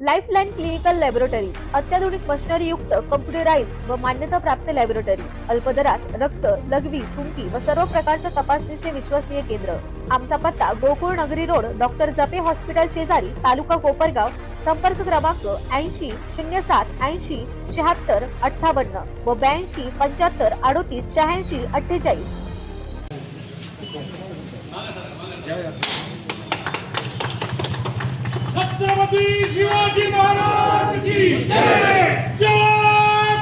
Lifeline clinical laboratory अत्याधुनिक machinery युक्त computerise व मान्यता प्राप्त लॅबोरेटरी अल्पदरात रक्त लघवी थुंकी व सर्व प्रकारच्या तपासणीचे विश्वसनीय केंद्र. आमचा पत्ता गोकुळ नगरी रोड डॉक्टर जपे हॉस्पिटल शेजारी तालुका कोपरगाव संपर्क क्रमांक ऐंशी शून्य सात ऐंशी शहात्तर अठ्ठावन्न व ब्याऐंशी पंच्याहत्तर अडोतीस शहाऐंशी अठ्ठेचाळीस. छत्रपती शिवाजी महाराज की जय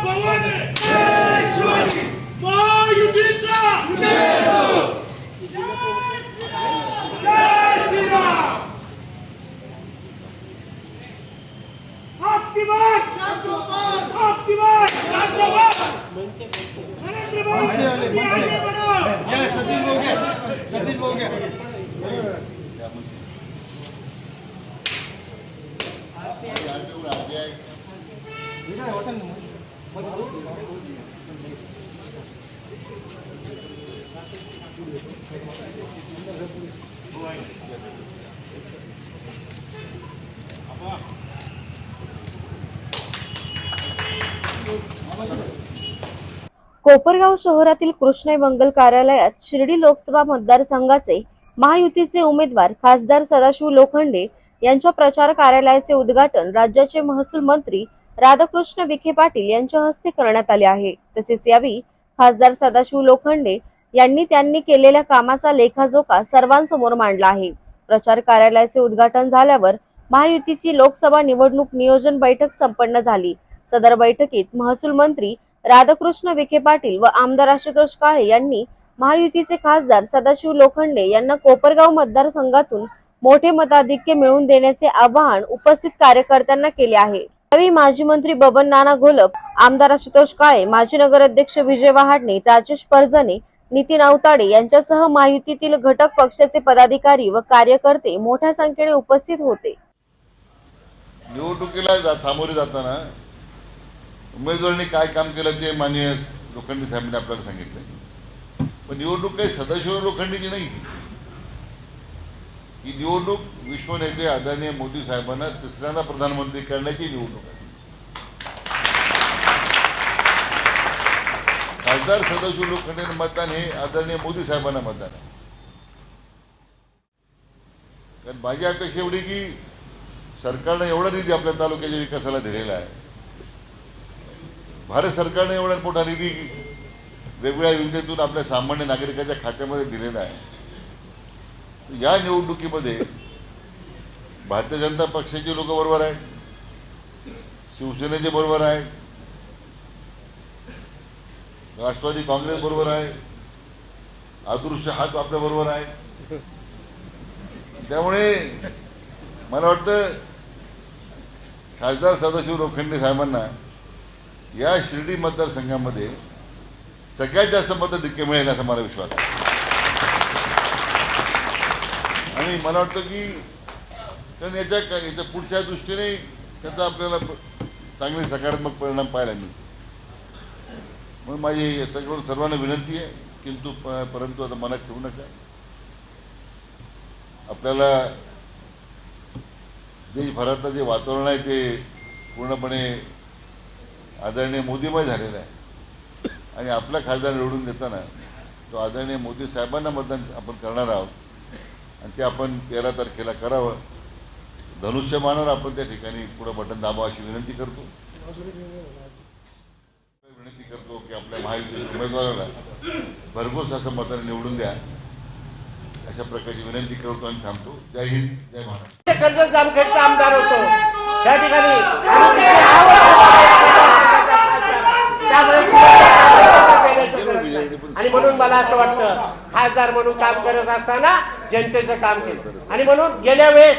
भवानी जय कोपरगाव शहरातील कृष्ण मंगल कार्यालयात शिर्डी लोकसभा मतदारसंघाचे महायुतीचे उमेदवार खासदार सदाशिव लोखंडे यांच्या प्रचार कार्यालयाचे उद्घाटन राज्याचे महसूल मंत्री राधाकृष्ण विखे पाटील यांच्या हस्ते करण्यात आले आहे. तसेच यावेळी खासदार सदाशिव लोखंडे यांनी त्यांनी केलेल्या कामाचा लेखाजोखा सर्वांसमोर मांडला आहे. प्रचार कार्यालयाचे उद्घाटन झाल्यावर महायुतीची लोकसभा निवडणूक नियोजन बैठक संपन्न झाली. सदर बैठकीत महसूल मंत्री राधाकृष्ण विखे पाटील व आमदार आशुतोष काळे यांनी महायुतीचे खासदार सदाशिव लोखंडे यांना कोपरगाव मतदारसंघातून मोठे मताधिक्य मिळवून देण्याचे आवाहन उपस्थित कार्यकर्त्यांना केले आहे. यावेळी माजी मंत्री बबन नाना घोलप आमदार आशुतोष काळे माजी नगराध्यक्ष विजय वहाडणे राजेश परजणे नितीन अवताडे यांच्यासह महायुतीतील घटक पक्षाचे पदाधिकारी व कार्यकर्ते मोठ्या संख्येने उपस्थित होते. निवडणुकीला जा सामोरे जाताना उमेदवारांनी काय काम केलं ते माननीय लोखंडे साहेबांनी आपल्याला सांगितलं. पण निवडणूक काही सदाशिव लोखंडेची नाही. ही निवडणूक विश्वनेते आदरणीय मोदी साहेबांना तिसऱ्यांदा प्रधानमंत्री करण्याची निवडणूक आहे सदस्य लोकखंडेनं मतदान हे आदरणीय मोदी साहेबांना मतदान आहे. कारण माझी अपेक्षा एवढी की सरकारनं एवढा निधी आपल्या तालुक्याच्या विकासाला दिलेला आहे. भारत सरकारने एवढा मोठा निधी वेगवेगळ्या योजनेतून आपल्या सामान्य नागरिकाच्या खात्यामध्ये दिलेला आहे. या निवडणुकीमध्ये भारतीय जनता पक्षाचे लोक बरोबर आहेत. शिवसेनेचे बरोबर आहेत. राष्ट्रवादी काँग्रेस बरोबर आहे. अदृश्य हात आपल्या बरोबर आहे. त्यामुळे मला वाटतं खासदार सदाशिव लोखंडे साहेबांना या शिर्डी मतदारसंघामध्ये सगळ्यात जास्त मताधिक्य मिळेल असा मला विश्वास आहे. आणि मला वाटतं की कारण याच्या याच्या पुढच्या दृष्टीने त्याचा आपल्याला चांगले सकारात्मक परिणाम पाहायला मिळतो म्हणून माझी सगळं सर्वांना विनंती आहे किंतु परंतु आता मनात ठेवू नका. आपल्याला देशभरातलं जे वातावरण आहे ते पूर्णपणे आदरणीय मोदीमय झालेलं आहे. आणि आपला खासदार निवडून देताना तो आदरणीय मोदी साहेबांना मतदान आपण करणार आहोत. आणि ते आपण तेरा तारखेला करावं. धनुष्यबाणावर आपण त्या ठिकाणी पुढं बटन दाबा अशी विनंती करतो. आपल्या महायुती उमेदवाराला भरघोस असं मताने निवडून द्या. अशा प्रकारची विनंती करतो आणि थांबतो. जय हिंद जय महाराष्ट्र. कर्जत जामखेडचा आमदार होतो त्या ठिकाणी आणि म्हणून मला असं वाटतं खासदार म्हणून काम करत असताना जनतेचं काम केलं. आणि म्हणून गेल्या वेळेस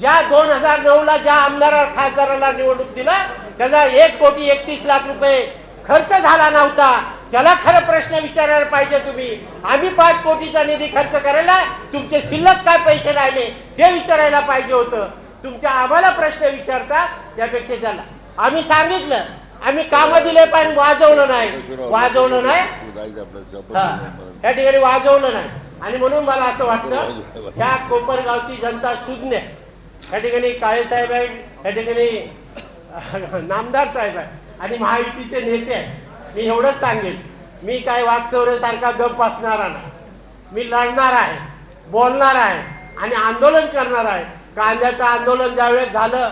ज्या दोन हजार नऊ ला ज्या आमदार खासदाराला निवडणूक दिला त्याचा एक कोटी एकतीस लाख रुपये खर्च झाला नव्हता. त्याला खरं प्रश्न विचारायला पाहिजे तुम्ही. आम्ही पाच कोटीचा निधी खर्च करायला तुमचे शिल्लक काय पैसे राहिले ते विचारायला पाहिजे होतं. तुमच्या आम्हाला प्रश्न विचारता त्यापेक्षा त्याला आम्ही सांगितलं. आम्ही कामं दिले पण वाजवलं नाही. वाजवलं नाही. या ठिकाणी वाजवलं नाही. आणि म्हणून मला असं वाटतं त्या कोपरगावची जनता सुज्ञ. या ठिकाणी काळे साहेब आहे या ठिकाणी नामदार साहेब आहे आणि महायुतीचे नेते आहेत. मी एवढंच सांगेन. मी काय वागचौरेसारखा गप बसणारा नाही मी लढणार आहे. बोलणार आहे. आणि आंदोलन करणार आहे. कांद्याचं आंदोलन ज्यावेळेस झालं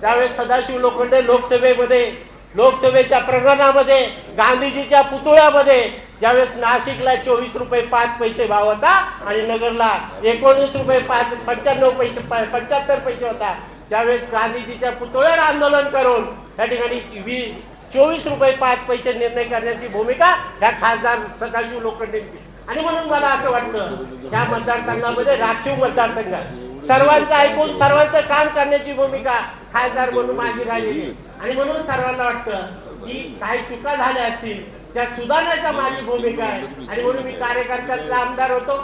त्यावेळेस सदाशिव लोखंडे लोकसभेमध्ये लोकसभेच्या प्रकरणामध्ये गांधीजीच्या पुतळ्यामध्ये ज्यावेळेस नाशिकला चोवीस रुपये पाच पैसे भाव होता आणि नगरला एकोणीस रुपये पाच पंच्याण्णव पैसे पंच्याहत्तर पैसे होता. त्यावेळेस गांधीजीच्या पुतळ्यावर आंदोलन करून त्या ठिकाणी वी चोवीस रुपये पाच पैसे निर्णय करण्याची भूमिका ह्या खासदार सदाशिव लोकांनी आणि म्हणून मला असं वाटतं ह्या मतदारसंघामध्ये राखीव मतदारसंघ सर्वांचं ऐकून सर्वांचं काम करण्याची भूमिका खासदार म्हणून माझी राहिलेली आणि म्हणून सर्वांना वाटतं की काही चुका झाल्या असतील त्या सुधारण्याचा माझी भूमिका आहे. आणि म्हणून मी कार्यकर्त्यातला आमदार होतो.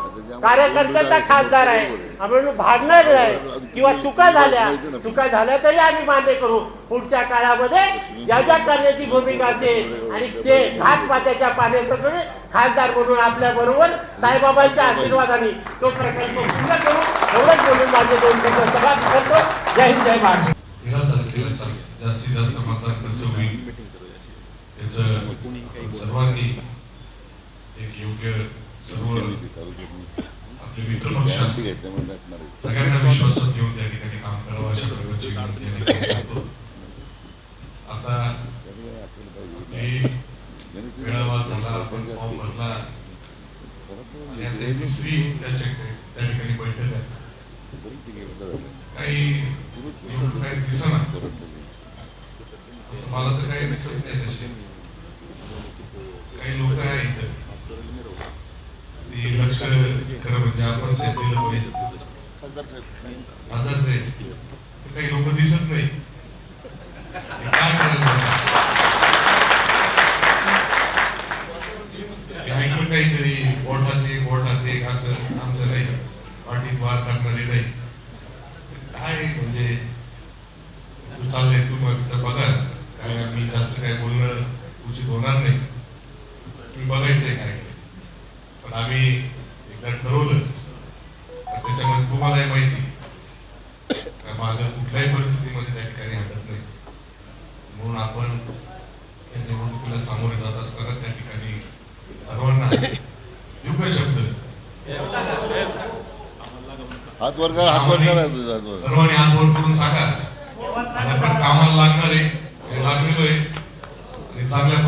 कार्यकर्त्याचा खासदार आहे. म्हणून भांडणार नाही किंवा चुका झाल्या चुका झाल्या तरी आम्ही मान्य करू. पुढच्या काळामध्ये ज्या ज्या करण्याची भूमिका असेल आणि ते घाट पात्याच्या पाण्यासकट खासदार म्हणून आपल्या बरोबर साईबाबांच्या आशीर्वादाने तो प्रकल्प पूर्ण करू. एवढंच बोलून माझे दोन शब्द सभा करतो. जय हिंद जय भारत. तेरा तारखेला जास्तीत जास्त मतदान कसं होईल? याचं सर्वांनी एक योग्य सर्व आपले मित्रपक्ष असतील सगळ्यांना विश्वासात घेऊन त्या ठिकाणी काम करावं अशा प्रकारची विनंती आता मेळावा झाला आपण फॉर्म भरला. आणि आता ही तिसरी त्याच्या त्या ठिकाणी बैठक आहे. काही असं मला तर काही दिसत नाही तसे काही लोक आहे ती लक्ष खरं म्हणजे आपण साहेब दिलं पाहिजे आजार साहेब काही लोक दिसत नाही. काय करायचं? ऐकलं काहीतरी ओढात एक ओढात एक असं आमचं नाही पाठीत वार टाकणारी नाही काय म्हणजे तू चाललंय तू मग तर बघा काय आम्ही जास्त काय बोलणं उचित होणार नाही तुम्ही बघायचंय काय पण आम्ही एकदा ठरवलं तर त्याच्यामध्ये तुम्हालाही माहिती. का मागं कुठल्याही परिस्थितीमध्ये त्या ठिकाणी हटत नाही. म्हणून आपण या निवडणुकीला सामोरे जात असताना त्या ठिकाणी सर्वांना का शब्द हात वर करा हात वर करा तुझा हात वर. सर्वांनी हात वर करून सांगा. आपण कामाला लागणार आहे लागलेलो आहे. आणि चांगल्या